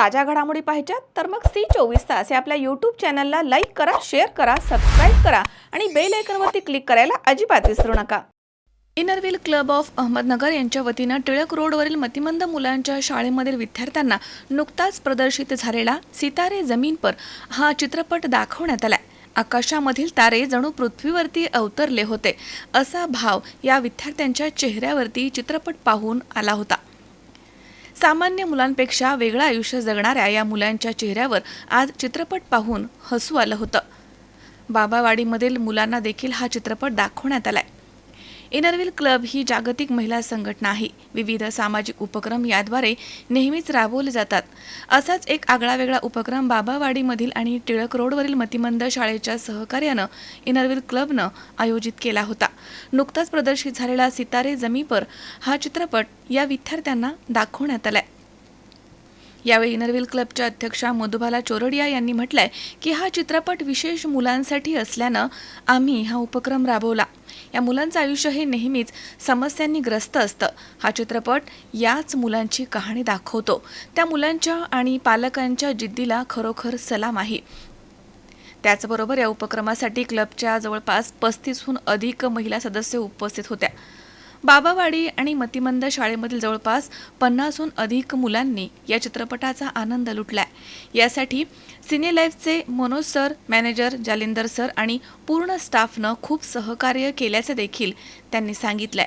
ताज्या घडामोडी पाहिजेत तर मग सी चोवीस तास या आपल्या यूट्यूब चॅनलला लाईक करा शेअर करा सबस्क्राईब करा आणि बेल आयकनवरती क्लिक करायला अजिबात विसरू नका. इनरव्हील क्लब ऑफ अहमदनगर यांच्या वतीनं टिळक रोडवरील मतिमंद मुलांच्या शाळेमधील विद्यार्थ्यांना नुकताच प्रदर्शित झालेला सितारे जमीन पर हा चित्रपट दाखवण्यात आला आकाशामधील तारे जणू पृथ्वीवरती अवतरले होते असा भाव या विद्यार्थ्यांच्या चेहऱ्यावरती चित्रपट पाहून आला होता. सामान्य मुलांपेक्षा वेगळं आयुष्य जगणाऱ्या या मुलांच्या चेहऱ्यावर आज चित्रपट पाहून हसू आलं होतं. बाबावाडीमधील मुलांना देखील हा चित्रपट दाखवण्यात आलाय. इनरव्हील क्लब ही जागतिक महिला संघटना आहे. विविध सामाजिक उपक्रम याद्वारे नेहमीच राबवले जातात. असाच एक आगळावेगळा उपक्रम बाबावाडीमधील आणि टिळक रोडवरील मतिमंद शाळेच्या सहकार्यानं इनरव्हील क्लबनं आयोजित केला होता. नुकताच प्रदर्शित झालेला सितारे जमीपर हा चित्रपट या विद्यार्थ्यांना दाखवण्यात आलाय. यावेळी इनरव्हील क्लबच्या अध्यक्षा मधुबाला चोरडिया यांनी म्हटलंय की हा चित्रपट विशेष मुलांसाठी असल्यानं आम्ही हा उपक्रम राबवला. या मुलांचं आयुष्य हे नेहमीच समस्यांनी ग्रस्त असतं. हा चित्रपट याच मुलांची कहाणी दाखवतो. त्या मुलांच्या आणि पालकांच्या जिद्दीला खरोखर सलाम आहे. त्याचबरोबर या उपक्रमासाठी क्लबच्या जवळपास पस्तीसहून अधिक महिला सदस्य उपस्थित होत्या. बाबावाडी आणि मतिमंद शाळेमधील जवळपास पन्नासहून अधिक मुलांनी या चित्रपटाचा आनंद लुटलाय. यासाठी cine लाईफचे Manoj sir manager Jalindar sir आणि पूर्ण स्टाफनं खूप सहकार्य केल्याचं देखील त्यांनी सांगितलंय.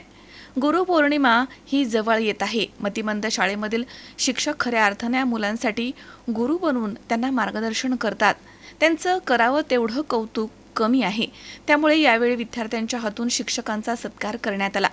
गुरुपौर्णिमा ही जवळ येत आहे. मतिमंद शाळेमधील शिक्षक खऱ्या अर्थाने या मुलांसाठी गुरु बनवून त्यांना मार्गदर्शन करतात. त्यांचं करावं तेवढं कौतुक कमी आहे. त्यामुळे यावेळी विद्यार्थ्यांच्या हातून शिक्षकांचा सत्कार करण्यात आला.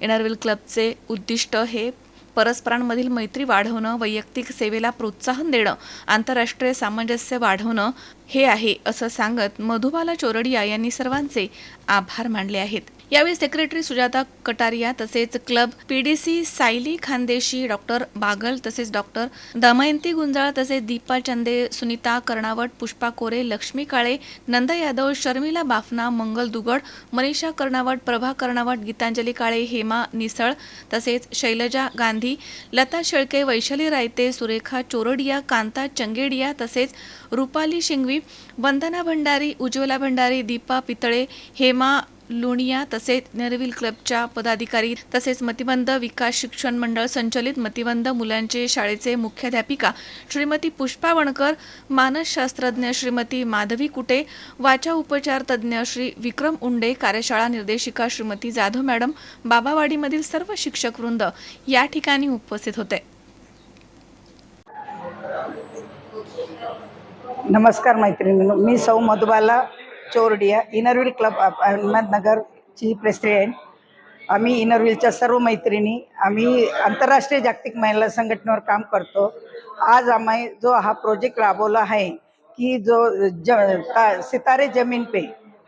इनरविल क्लबचे उद्दिष्ट हे परस्परांमधील मैत्री वाढवणं वैयक्तिक सेवेला प्रोत्साहन देणं आंतरराष्ट्रीय सामंजस्य वाढवणं हे आहे असं सांगत मधुबाला चोरडिया यांनी सर्वांचे आभार मानले आहेत. यावेळी सेक्रेटरी सुजाता कटारिया तसेच club PDC Sayali Khandeshi doctor Bagal तसेच डॉक्टर दमयंती गुंजाळ तसेच दीपा चंदे सुनीता कर्णावट पुष्पा कोरे लक्ष्मी काळे नंद यादव शर्मिला बाफना मंगल दुगड मनीषा कर्णावट प्रभा कर्णावट गीतांजली काळे हेमा निसळ तसेच शैलजा गांधी लता शेळके वैशाली रायते सुरेखा चोरडिया कांता चंगेडिया तसेच रुपाली शिंगवी वंदना भंडारी उज्ज्वला भंडारी दीपा पितळे हेमा लुणिया तसेच नेरविल क्लबच्या पदाधिकारी तसेच मतिबंध विकास शिक्षण मंडळ संचलित मतिबंध मुलांचे शाळेचे मुख्याध्यापिका श्रीमती पुष्पा वणकर मानसशास्त्रज्ञ श्रीमती माधवी कुटे वाचा उपचार तज्ज्ञ श्री विक्रम उंडे कार्यशाळा निर्देशिका श्रीमती जाधव मॅडम बाबावाडीमधील सर्व शिक्षक वृंद या ठिकाणी उपस्थित होते. नमस्कार मैत्रिणी मी सौ Madhubala Chordia Inner Wheel club अहमदनगरची president आम्ही इनरव्हीलच्या सर्व मैत्रिणी आम्ही आंतरराष्ट्रीय जागतिक महिला संघटनेवर काम करतो. आज आम्ही जो हा प्रोजेक्ट राबवला आहे की जो ज ता- सितारे जमीन पे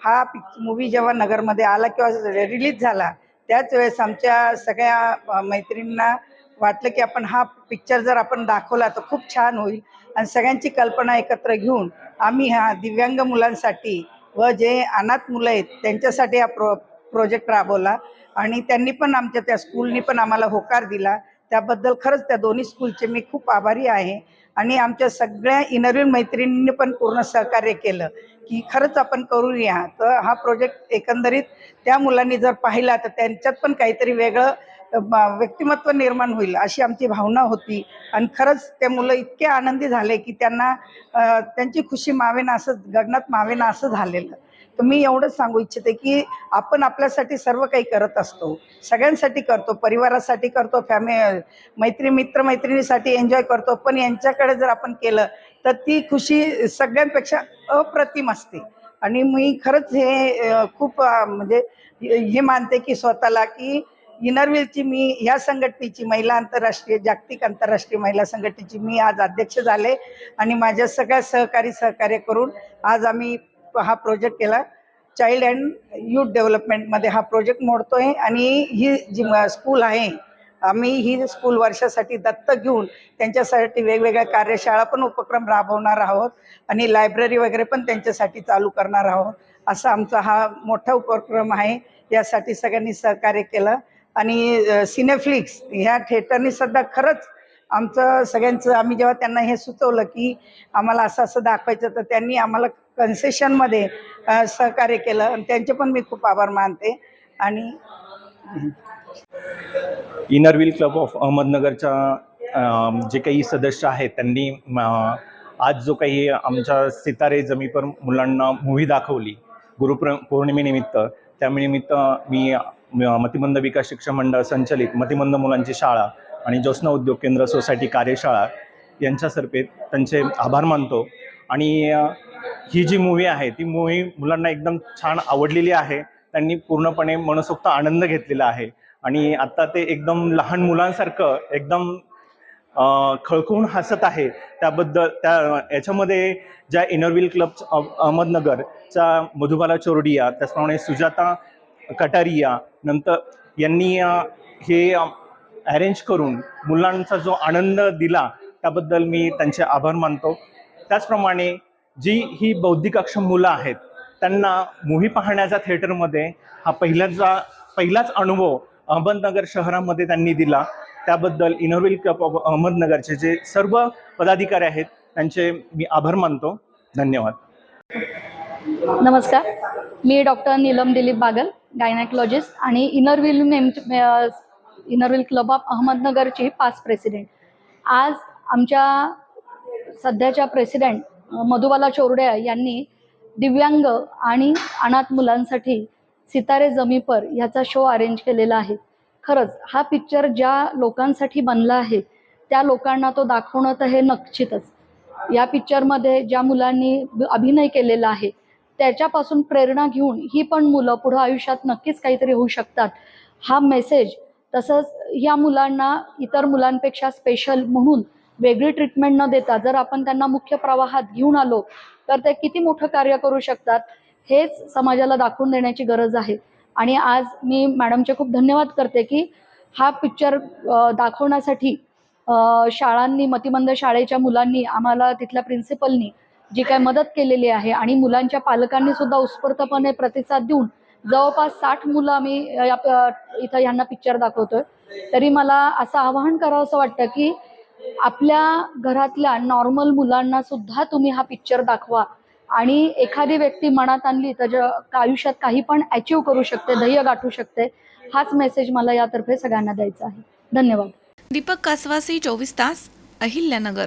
हा मूवी जेव्हा नगरमध्ये आला किंवा रिलीज झाला त्याच वेळेस आमच्या सगळ्या मैत्रिणींना वाटलं की आपण हा पिक्चर जर आपण दाखवला तर खूप छान होईल. आणि सगळ्यांची कल्पना एकत्र घेऊन आम्ही हा दिव्यांग मुलांसाठी व जे अनाथ मुलं आहेत त्यांच्यासाठी हा प्रो प्रोजेक्ट राबवला. आणि त्यांनी पण आमच्या त्या स्कूलनी पण आम्हाला होकार दिला. त्याबद्दल खरंच त्या दोन्ही स्कूलचे मी खूप आभारी आहे. आणि आमच्या सगळ्या इनरव्हील मैत्रिणींनी पण पूर्ण सहकार्य केलं की खरंच आपण करूया. तर हा प्रोजेक्ट एकंदरीत त्या मुलांनी जर पाहिला तर त्यांच्यात पण काहीतरी वेगळं व्यक्तिमत्व निर्माण होईल अशी आमची भावना होती. आणि खरंच ते मुलं इतके आनंदी झाले की त्यांना त्यांची खुशी मावेना असं गगनात मावेना असं झालेलं. तर मी एवढंच सांगू इच्छिते की आपण आपल्यासाठी सर्व काही करत असतो. सगळ्यांसाठी करतो परिवारासाठी करतो फॅमि मैत्री मित्र मैत्रिणीसाठी एन्जॉय करतो. पण यांच्याकडे जर आपण केलं तर ती खुशी सगळ्यांपेक्षा अप्रतिम असते. आणि मी खरंच हे खूप म्हणजे हे मानते की स्वतःला की इनरव्हीलची मी ह्या संघटनेची महिला आंतरराष्ट्रीय जागतिक आंतरराष्ट्रीय महिला संघटनेची मी आज अध्यक्ष झाले आणि माझ्या सगळ्या सहकारी सहकार्य करून आज आम्ही हा प्रोजेक्ट केला. चाइल्ड अँड यूथ डेव्हलपमेंटमध्ये हा प्रोजेक्ट मोडतोय आणि ही जी स्कूल आहे आम्ही ही स्कूल वर्षासाठी दत्तक घेऊन त्यांच्यासाठी वेगवेगळ्या कार्यशाळा पण उपक्रम राबवणार आहोत आणि लायब्ररी वगैरे पण त्यांच्यासाठी चालू करणार आहोत. असा आमचा हा मोठा उपक्रम आहे. यासाठी सगळ्यांनी सहकार्य केलं. आणि सिनेफ्लिक्स ह्या थिएटरनी सध्या खरंच आमचं सगळ्यांचं आम्ही जेव्हा त्यांना हे सुचवलं की आम्हाला असं असं दाखवायचं तर त्यांनी आम्हाला कन्सेशनमध्ये सहकार्य केलं. आणि त्यांचे पण मी खूप आभार मानते. आणि इनर व्हील क्लब ऑफ अहमदनगरच्या जे काही सदस्य आहेत त्यांनी म, आज जो काही आमच्या सितारे जमी पर मुलांना मूव्ही दाखवली गुरुप्र पौर्णिमेनिमित्त त्यानिमित्त मी मतिमंद विकास शिक्षण मंडळ संचलित मतिमंद मुलांची शाळा आणि ज्योत्स्ना उद्योग केंद्र सोसायटी कार्यशाळा यांच्यातर्फे त्यांचे आभार मानतो. आणि ही जी मूव्ही आहे ती मूव्ही मुलांना एकदम छान आवडलेली आहे. त्यांनी पूर्णपणे मनसोक्त आनंद घेतलेला आहे. आणि आता ते एकदम लहान मुलांसारखं एकदम खळखळून हसत आहे. त्याबद्दल त्या याच्यामध्ये ज्या इनरव्हील क्लब ऑफ अहमदनगरच्या मधुबाला चोरडिया त्याचप्रमाणे सुजाता कटारिया नंतर यांनी हे अरेंज करून मुलांचा जो आनंद दिला त्याबद्दल मी त्यांचे आभार मानतो. त्याचप्रमाणे जी ही बौद्धिक अक्षम मुलं आहेत त्यांना मूव्ही पाहण्याचा थिएटरमध्ये हा पहिल्याचा पहिलाच अनुभव अहमदनगर शहरामध्ये त्यांनी दिला. त्याबद्दल इनोव्हिल क्लब ऑफ अहमदनगरचे जे सर्व पदाधिकारी आहेत त्यांचे मी आभार मानतो. धन्यवाद. नमस्कार. मी डॉक्टर नीलम दिलीप बागल. गायनॅकॉलॉजिस्ट आणि Inner Wheel name Inner Wheel club of अहमदनगरची पाच प्रेसिडेंट आज आमच्या सध्याच्या प्रेसिडेंट मधुबाला चोरड्या यांनी दिव्यांग आणि अनाथ मुलांसाठी सितारे जमीपर ह्याचा शो अरेंज केलेला आहे. खरंच हा पिक्चर ज्या लोकांसाठी बनला आहे त्या लोकांना तो दाखवणं तर हे नक्चितच या पिक्चरमध्ये ज्या मुलांनी अभिनय केलेला आहे त्याच्यापासून प्रेरणा घेऊन ही पण मुलं पुढं आयुष्यात नक्कीच काहीतरी होऊ शकतात. हा मेसेज तसंच या मुलांना इतर मुलांपेक्षा स्पेशल म्हणून वेगळी ट्रीटमेंट न देता जर आपण त्यांना मुख्य प्रवाहात घेऊन आलो तर ते किती मोठं कार्य करू शकतात हेच समाजाला दाखवून देण्याची गरज आहे. आणि आज मी मॅडमचे खूप धन्यवाद करते की हा पिक्चर दाखवण्यासाठी शाळांनी मतिमंद शाळेच्या मुलांनी आम्हाला तिथल्या प्रिन्सिपलनी जी काय मदत केलेली आहे आणि मुलांच्या पालकांनी सुद्धा उत्स्फूर्तपणे प्रतिसाद देऊन जवळपास साठ मुलं आम्ही इथं यांना पिक्चर दाखवतोय. तरी मला असं आवाहन करावं असं वाटतं की आपल्या घरातल्या नॉर्मल मुलांना सुद्धा तुम्ही हा पिक्चर दाखवा. आणि एखादी व्यक्ती मनात आणली तर आयुष्यात काही पण अचीव करू शकते ध्येय गाठू शकते हाच मेसेज मला यातर्फे सगळ्यांना द्यायचा आहे. धन्यवाद. दीपक कासवासी चोवीस तास अहिल्यानगर.